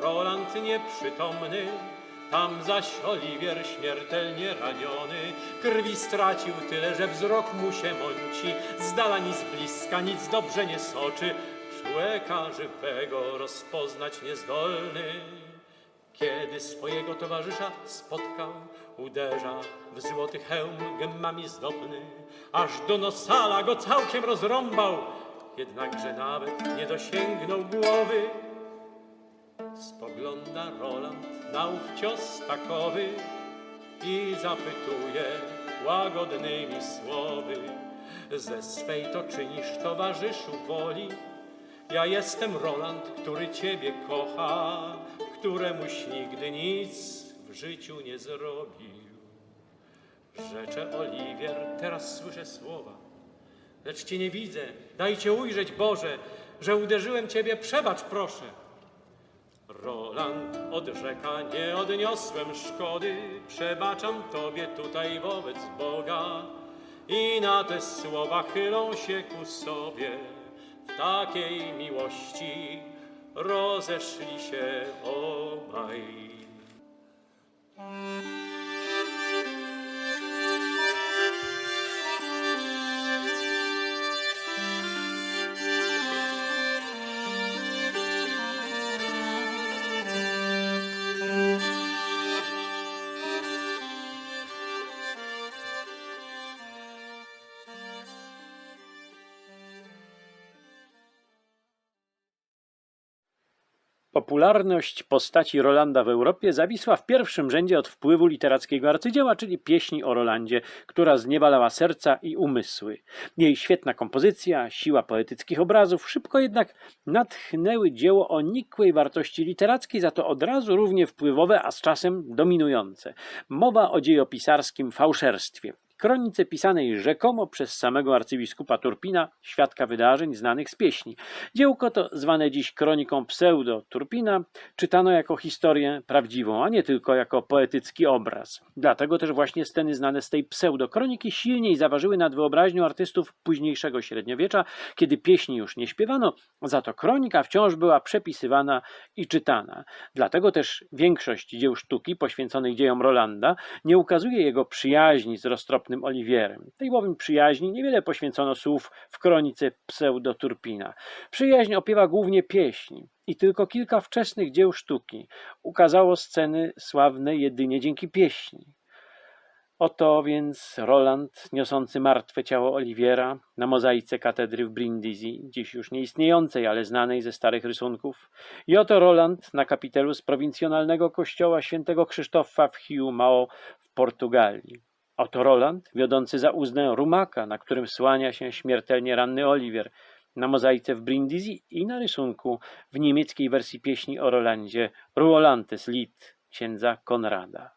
Roland nieprzytomny, tam zaś Oliwier śmiertelnie raniony. Krwi stracił tyle, że wzrok mu się mąci, z dala ni z bliska nic dobrze nie soczy, człowieka żywego rozpoznać niezdolny. Kiedy swojego towarzysza spotkał, uderza w złoty hełm gemmami zdobny, aż do nosala go całkiem rozrąbał, jednakże nawet nie dosięgnął głowy. Spogląda Roland na ów cios takowy i zapytuje łagodnymi słowy. Ze swej to czynisz towarzyszu woli, ja jestem Roland, który ciebie kocha, któremuś nigdy nic w życiu nie zrobił. Rzecze Oliwier, teraz słyszę słowa, lecz cię nie widzę, dajcie ujrzeć Boże, że uderzyłem ciebie, przebacz proszę. Roland odrzeka, nie odniosłem szkody, przebaczam tobie tutaj wobec Boga. I na te słowa chylą się ku sobie, w takiej miłości rozeszli się obaj. Popularność postaci Rolanda w Europie zawisła w pierwszym rzędzie od wpływu literackiego arcydzieła, czyli pieśni o Rolandzie, która zniewalała serca i umysły. Jej świetna kompozycja, siła poetyckich obrazów szybko jednak natchnęły dzieło o nikłej wartości literackiej, za to od razu równie wpływowe, a z czasem dominujące. Mowa o dziejopisarskim fałszerstwie. Kronice pisanej rzekomo przez samego arcybiskupa Turpina, świadka wydarzeń znanych z pieśni. Dziełko to, zwane dziś kroniką pseudo-Turpina, czytano jako historię prawdziwą, a nie tylko jako poetycki obraz. Dlatego też właśnie sceny znane z tej pseudokroniki silniej zaważyły nad wyobraźnią artystów późniejszego średniowiecza, kiedy pieśni już nie śpiewano, za to kronika wciąż była przepisywana i czytana. Dlatego też większość dzieł sztuki poświęconych dziejom Rolanda nie ukazuje jego przyjaźni z roztropnym Oliwierem. Tej bowiem przyjaźni niewiele poświęcono słów w kronice pseudo-Turpina. Przyjaźń opiewa głównie pieśni i tylko kilka wczesnych dzieł sztuki ukazało sceny sławne jedynie dzięki pieśni. Oto więc Roland niosący martwe ciało Oliwiera na mozaice katedry w Brindisi, dziś już nieistniejącej, ale znanej ze starych rysunków. I oto Roland na kapitelu z prowincjonalnego kościoła świętego Krzysztofa w Hiumao w Portugalii. Oto Roland wiodący za uznę rumaka, na którym słania się śmiertelnie ranny Oliwier, na mozaice w Brindisi i na rysunku w niemieckiej wersji pieśni o Rolandzie Ruolantes Lied księdza Konrada.